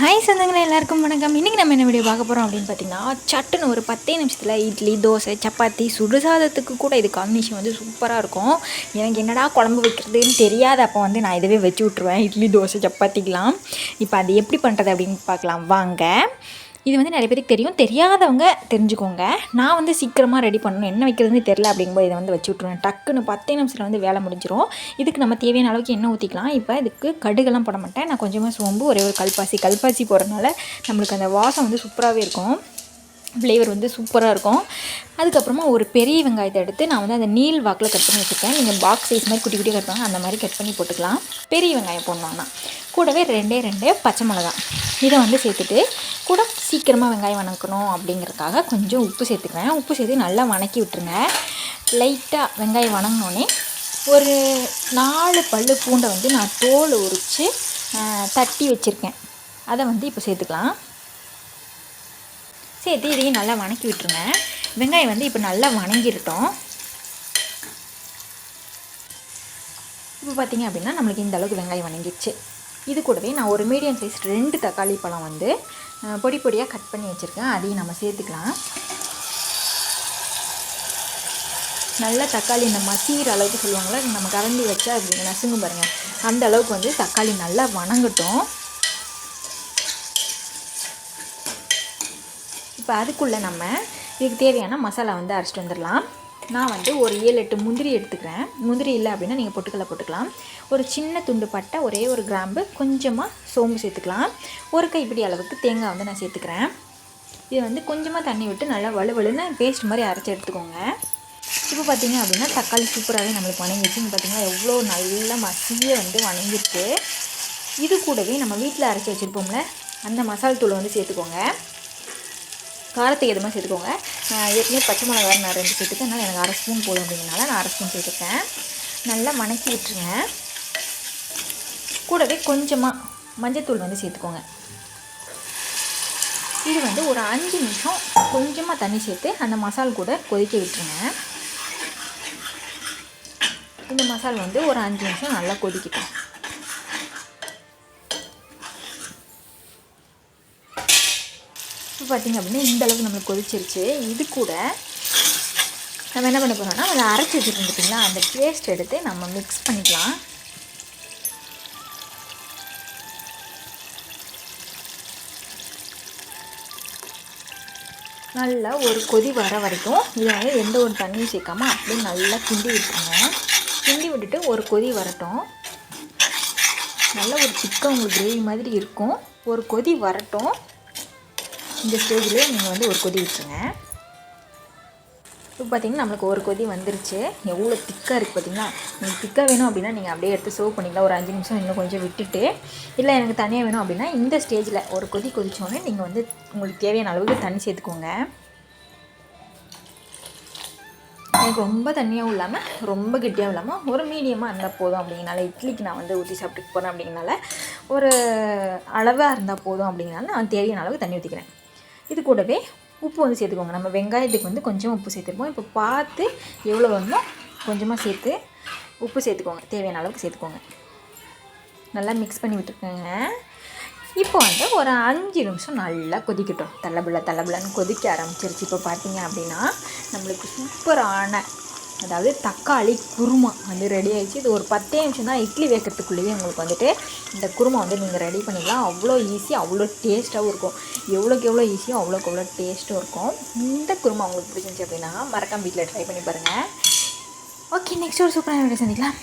Hi சொந்தங்களே எல்லாருக்கும் வணக்கம். இன்றைக்கி நம்ம என்ன வீடியோ பார்க்க போகிறோம் அப்படின்னு பார்த்தீங்கன்னா சட்டுன்னு ஒரு பத்தே நிமிஷத்தில் இட்லி தோசை சப்பாத்தி சுடுசாதத்துக்கு கூட இது காம்பினேஷன் வந்து சூப்பராக இருக்கும். எனக்கு என்னடா குழம்பு வைக்கிறதுன்னு தெரியாத. அப்போ வந்து நான் இதுவே வச்சு விட்ருவேன் இட்லி தோசை சப்பாத்திக்கெலாம் இப்போ அது எப்படி பண்ணுறது அப்படின்னு பார்க்கலாம். வாங்க. இது வந்து நிறைய பேருக்கு தெரியும். தெரியாதவங்க தெரிஞ்சுக்கோங்க. நான் வந்து சீக்கிரமாக ரெடி பண்ணணும். என்ன வைக்கிறதுன்னு தெரில அப்படிங்கும்போது இதை வந்து வச்சு விட்ருவேன் டக்குன்னு பத்தே நிமிஷத்தில் வந்து வேலை முடிஞ்சிடும் இதுக்கு நம்ம தேவையான அளவுக்கு எண்ணெய் ஊற்றிக்கலாம் இப்போ இதுக்கு கடுகெல்லாம் போட மாட்டேன். நான் கொஞ்சமாக சோம்பு ஒரே ஒரு கல்பாசி. கல்பாசி போடுறதுனால நம்மளுக்கு அந்த வாசம் வந்து சூப்பராகவே இருக்கும். ஃப்ளேவர் வந்து சூப்பராக இருக்கும். அதுக்கப்புறமா ஒரு பெரிய வெங்காயத்தை எடுத்து நான் வந்து அந்த நீல் வாக்கில் கட் பண்ணி வச்சுருக்கேன். நீங்கள் பாக்ஸ் சைஸ் மாதிரி குட்டி குட்டி கட் பண்ணுவாங்க அந்த மாதிரி கட் பண்ணி போட்டுக்கலாம். பெரிய வெங்காயம் போடணும்னா. கூடவே ரெண்டே ரெண்டே பச்சை மிளகா. இதை வந்து சேர்த்துட்டு கூட சீக்கிரமாக வெங்காயம் வணக்கணும் அப்படிங்கிறதுக்காக கொஞ்சம் உப்பு சேர்த்துக்கிறேன் உப்பு சேர்த்து நல்லா வணக்கி விட்டுருங்க. லைட்டாக வெங்காயம் வணங்கினோடனே ஒரு நாலு பல்லு பூண்டை வந்து நான் தோல் உரித்து தட்டி வச்சுருக்கேன். அதை வந்து இப்போ சேர்த்துக்கலாம். சேர்த்து இதையும் நல்லா வணக்கி விட்டுருங்க. வெங்காயம் வந்து இப்போ நல்லா வணங்கிருட்டோம் இப்போ பார்த்திங்க அப்படின்னா நம்மளுக்கு இந்த அளவுக்கு வெங்காயம் வணங்கிடுச்சு. இது கூடவே நான் ஒரு மீடியம் சைஸ் ரெண்டு தக்காளி பழம் வந்து பொடி பொடியாக கட் பண்ணி வச்சுருக்கேன். அதையும் நம்ம சேர்த்துக்கலாம். நல்ல தக்காளி இந்த மசீர அளவுக்கு சொல்லுவாங்களே நம்ம கரண்டி வச்சா அப்படி நசுங்கும் பாருங்கள் அந்த அளவுக்கு வந்து தக்காளி நல்லா வணங்கட்டும். இப்போ அதுக்குள்ளே நம்ம இதுக்கு தேவையான மசாலா வந்து அரைச்சிட்டு வந்துடலாம். நான் வந்து ஒரு ஏழு எட்டு முந்திரி எடுத்துக்கிறேன். முந்திரி இல்லை அப்படின்னா நீங்கள் பொட்டுக்கடலை போட்டுக்கலாம். ஒரு சின்ன துண்டு பட்டை ஒரே ஒரு கிராம்பு கொஞ்சமாக சோம்பு சேர்த்துக்கலாம். ஒரு கைப்பிடி அளவுக்கு தேங்காய் வந்து நான் சேர்த்துக்கிறேன். இது வந்து கொஞ்சமாக தண்ணி விட்டு நல்லா வலுவலுன்னு பேஸ்ட் மாதிரி அரைச்சி எடுத்துக்கோங்க. இப்போ பார்த்தீங்க அப்படின்னா தக்காளி சூப்பராகவே நம்மளுக்கு வணங்கிடுச்சு. இங்கே பார்த்தீங்கன்னா எவ்வளோ நல்லா மசிய வந்து வணங்கிருக்கு இது கூடவே நம்ம வீட்டில் அரைச்சி வச்சுருப்போம்ல அந்த மசால் தூள் வந்து சேர்த்துக்கோங்க. காரத்துக்கு எதுவுமே சேர்த்துக்கோங்க. ஏற்கனவே பச்சை மிளகா நான் ரெண்டு சேர்த்துக்கேன் அதனால் எனக்கு அரை ஸ்பூன் போதும் அப்படிங்கிறனால நான் அரை ஸ்பூன் சேர்த்துருக்கேன். நல்லா வணக்கி விட்டுருங்க. கூடவே கொஞ்சமாக மஞ்சத்தூள் வந்து சேர்த்துக்கோங்க. இது வந்து ஒரு அஞ்சு நிமிஷம் கொஞ்சமாக தண்ணி சேர்த்து அந்த மசால் கூட கொதிக்க விட்டுருங்க. இந்த மசால் வந்து ஒரு அஞ்சு நிமிஷம் நல்லா கொதிக்கட்டும். பார்த்திங்க அப்படின்னா இந்த அளவுக்கு நம்மளுக்கு கொதிச்சிருச்சு. இது கூட நம்ம என்ன பண்ண போகிறோம்னா அதை அரைச்சி வச்சுருக்கோம் பார்த்திங்களா அந்த பேஸ்ட் எடுத்து நம்ம மிக்ஸ் பண்ணிக்கலாம். நல்லா ஒரு கொதி வர வரைக்கும் இதை வந்து எந்த ஒரு தண்ணியும் சேர்க்காம அப்படியே நல்லா கிண்டி விட்டுருங்க. கிண்டி விட்டுட்டு ஒரு கொதி வரட்டும். நல்ல ஒரு சிக்கன் உங்களுக்கு கிரேவி மாதிரி இருக்கும். ஒரு கொதி வரட்டும். இந்த ஸ்டேஜில் நீங்கள் வந்து ஒரு கொதி விட்டுருங்க இப்போ பார்த்தீங்கன்னா நம்மளுக்கு ஒரு கொதி வந்துருச்சு. எவ்வளோ திக்காக இருக்குது பார்த்தீங்கன்னா உங்களுக்கு திக்காக வேணும் அப்படின்னா நீங்கள் அப்படியே எடுத்து சர்வ் பண்ணிக்கலாம். ஒரு அஞ்சு நிமிஷம் இன்னும் கொஞ்சம் விட்டுட்டு. இல்லை எனக்கு தனியாக வேணும் அப்படின்னா இந்த ஸ்டேஜில் ஒரு கொதி கொதிச்சோடனே நீங்கள் வந்து உங்களுக்கு தேவையான அளவுக்கு தண்ணி சேர்த்துக்கோங்க. எனக்கு ரொம்ப தண்ணியாகவும் இல்லாமல் ரொம்ப கெட்டியாகவும் இல்லாமல் ஒரு மீடியமாக இருந்தால் போதும் அப்படிங்கனால இட்லிக்கு நான் வந்து ஊற்றி சாப்பிட்டு போகிறேன் அப்படிங்கனால ஒரு அளவாக இருந்தால் போதும் அப்படிங்கனால நான் தேவையான அளவுக்கு தண்ணி ஊற்றிக்கிறேன் இது கூடவே உப்பு வந்து சேர்த்துக்கோங்க. நம்ம வெங்காயத்துக்கு வந்து கொஞ்சம் உப்பு சேர்த்துருப்போம். இப்போ பார்த்து எவ்வளோ வேணுமோ கொஞ்சமாக சேர்த்து உப்பு சேர்த்துக்கோங்க. தேவையான அளவுக்கு சேர்த்துக்கோங்க. நல்லா மிக்ஸ் பண்ணி விட்டுருக்கோங்க. இப்போ வந்து ஒரு அஞ்சு நிமிஷம் நல்லா கொதிக்கட்டும். தள்ளபிள்ள தள்ளபிள்ளன்னு கொதிக்க ஆரம்பிச்சிருச்சு. இப்போ பார்த்தீங்க அப்படின்னா நம்மளுக்கு சூப்பரான அதாவது தக்காளி குருமா வந்து ரெடி ஆகிடுச்சு இது ஒரு பத்தே நிமிஷம் தான் இட்லி வைக்கிறதுக்குள்ளேயே உங்களுக்கு வந்துட்டு இந்த குருமா வந்து நீங்கள் ரெடி பண்ணிக்கலாம் அவ்வளோ ஈஸி அவ்வளோ டேஸ்ட்டாகவும் இருக்கும். எவ்வளோக்கு எவ்வளோ ஈஸியோ அவ்வளோக்கு அவ்வளோ டேஸ்ட்டும் இருக்கும். இந்த குருமா உங்களுக்கு பிடிச்சிருந்துச்சு அப்படின்னா மறக்காம வீட்டில் ட்ரை பண்ணி பாருங்கள் ஓகே நெக்ஸ்ட் ஒரு சூப்பரான வீடியோ சந்திக்கலாம்.